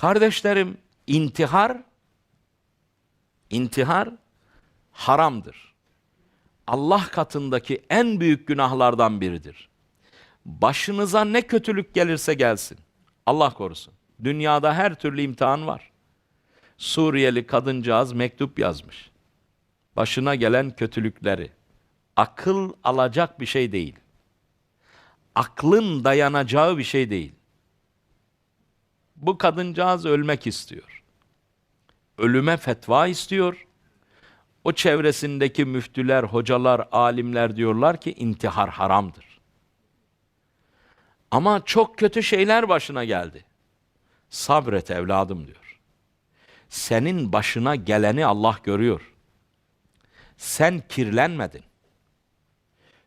Kardeşlerim, intihar intihar haramdır. Allah katındaki en büyük günahlardan biridir. Başınıza ne kötülük gelirse gelsin. Allah korusun. Dünyada her türlü imtihan var. Suriyeli kadıncağız mektup yazmış. Başına gelen kötülükleri. Akıl alacak bir şey değil. Aklın dayanacağı bir şey değil. Bu kadıncağız ölmek istiyor. Ölüme fetva istiyor. O çevresindeki müftüler, hocalar, alimler diyorlar ki intihar haramdır. Ama çok kötü şeyler başına geldi. Sabret evladım diyor. Senin başına geleni Allah görüyor. Sen kirlenmedin.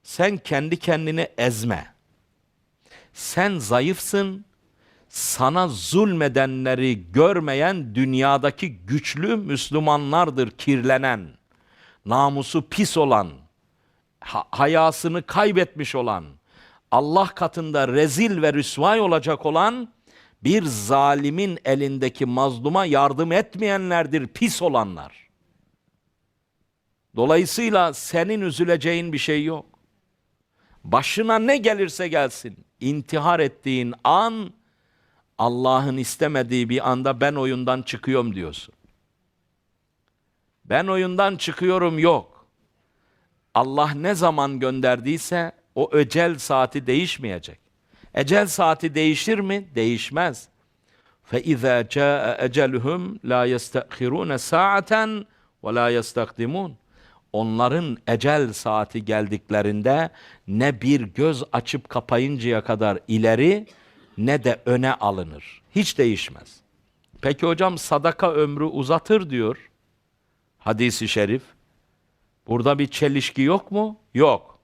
Sen kendi kendini ezme. Sen zayıfsın. Sana zulmedenleri görmeyen dünyadaki güçlü Müslümanlardır kirlenen. Namusu pis olan, ha- hayasını kaybetmiş olan, Allah katında rezil ve rüsvay olacak olan bir zalimin elindeki mazluma yardım etmeyenlerdir pis olanlar. Dolayısıyla senin üzüleceğin bir şey yok. Başına ne gelirse gelsin, intihar ettiğin an Allah'ın istemediği bir anda ben oyundan çıkıyorum diyorsun. Ben oyundan çıkıyorum yok. Allah ne zaman gönderdiyse o ecel saati değişmeyecek. Ecel saati değişir mi? Değişmez. فَاِذَا جَاءَ اَجَلُهُمْ لَا يَسْتَأْخِرُونَ سَاعَةً وَلَا يَسْتَقْدِمُونَ Onların ecel saati geldiklerinde ne bir göz açıp kapayıncaya kadar ileri ne de öne alınır. Hiç değişmez. Peki hocam sadaka ömrü uzatır diyor hadisi şerif. Burada bir çelişki yok mu? Yok.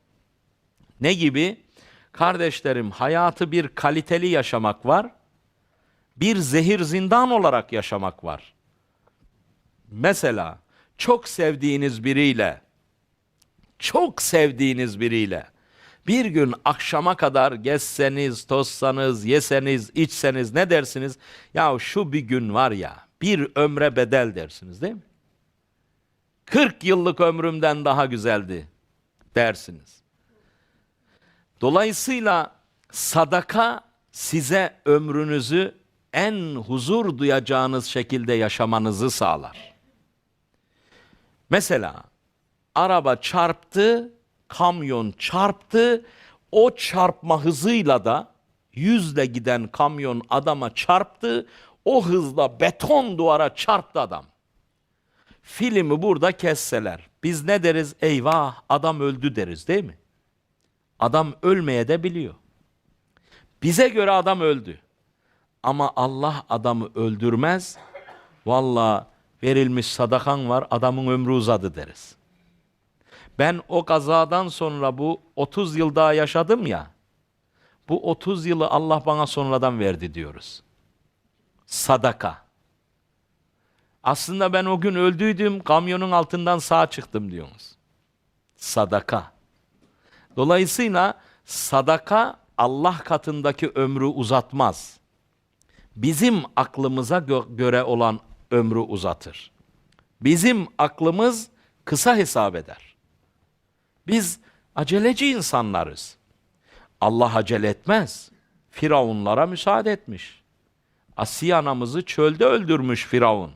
Ne gibi? Kardeşlerim hayatı bir kaliteli yaşamak var. Bir zehir zindan olarak yaşamak var. Mesela çok sevdiğiniz biriyle çok sevdiğiniz biriyle bir gün akşama kadar gezseniz, tozsanız, yeseniz, içseniz ne dersiniz? Ya şu bir gün var ya, bir ömre bedel dersiniz değil mi? 40 yıllık ömrümden daha güzeldi dersiniz. Dolayısıyla sadaka size ömrünüzü en huzur duyacağınız şekilde yaşamanızı sağlar. Mesela araba çarptı, kamyon çarptı. O çarpma hızıyla da yüzle giden kamyon adama çarptı. O hızla beton duvara çarptı adam. Filmi burada kesseler. Biz ne deriz? Eyvah adam öldü deriz değil mi? Adam ölmeye de biliyor. Bize göre adam öldü. Ama Allah adamı öldürmez. Valla verilmiş sadakan var adamın ömrü uzadı deriz. Ben o kazadan sonra bu 30 yıl daha yaşadım ya. Bu 30 yılı Allah bana sonradan verdi diyoruz. Sadaka. Aslında ben o gün öldüydüm, kamyonun altından sağ çıktım diyorsunuz. Sadaka. Dolayısıyla sadaka Allah katındaki ömrü uzatmaz. Bizim aklımıza gö- göre olan ömrü uzatır. Bizim aklımız kısa hesap eder. Biz aceleci insanlarız. Allah acele etmez. Firavunlara müsaade etmiş. Asiye anamızı çölde öldürmüş Firavun.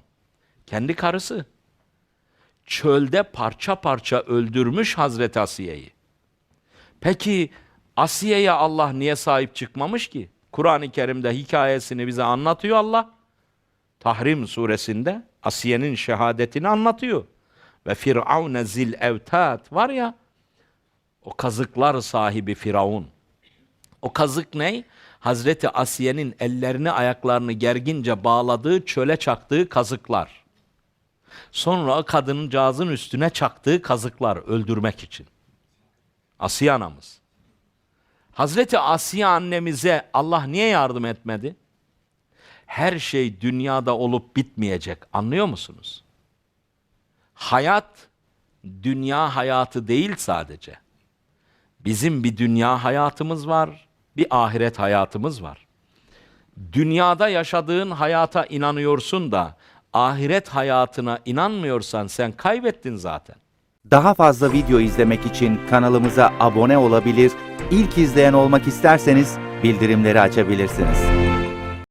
Kendi karısı. Çölde parça parça öldürmüş Hazreti Asiye'yi. Peki Asiye'ye Allah niye sahip çıkmamış ki? Kur'an-ı Kerim'de hikayesini bize anlatıyor Allah. Tahrim suresinde Asiye'nin şehadetini anlatıyor. Ve Firavun zil evtat var ya o kazıklar sahibi Firavun. O kazık ne? Hazreti Asiye'nin ellerini ayaklarını gergince bağladığı çöle çaktığı kazıklar. Sonra kadının cağızın üstüne çaktığı kazıklar öldürmek için. Asiye anamız. Hazreti Asiye annemize Allah niye yardım etmedi? Her şey dünyada olup bitmeyecek. Anlıyor musunuz? Hayat dünya hayatı değil sadece. Bizim bir dünya hayatımız var, bir ahiret hayatımız var. dünyada yaşadığın hayata inanıyorsun da ahiret hayatına inanmıyorsan sen kaybettin zaten. Daha fazla video izlemek için kanalımıza abone olabilir, ilk izleyen olmak isterseniz bildirimleri açabilirsiniz.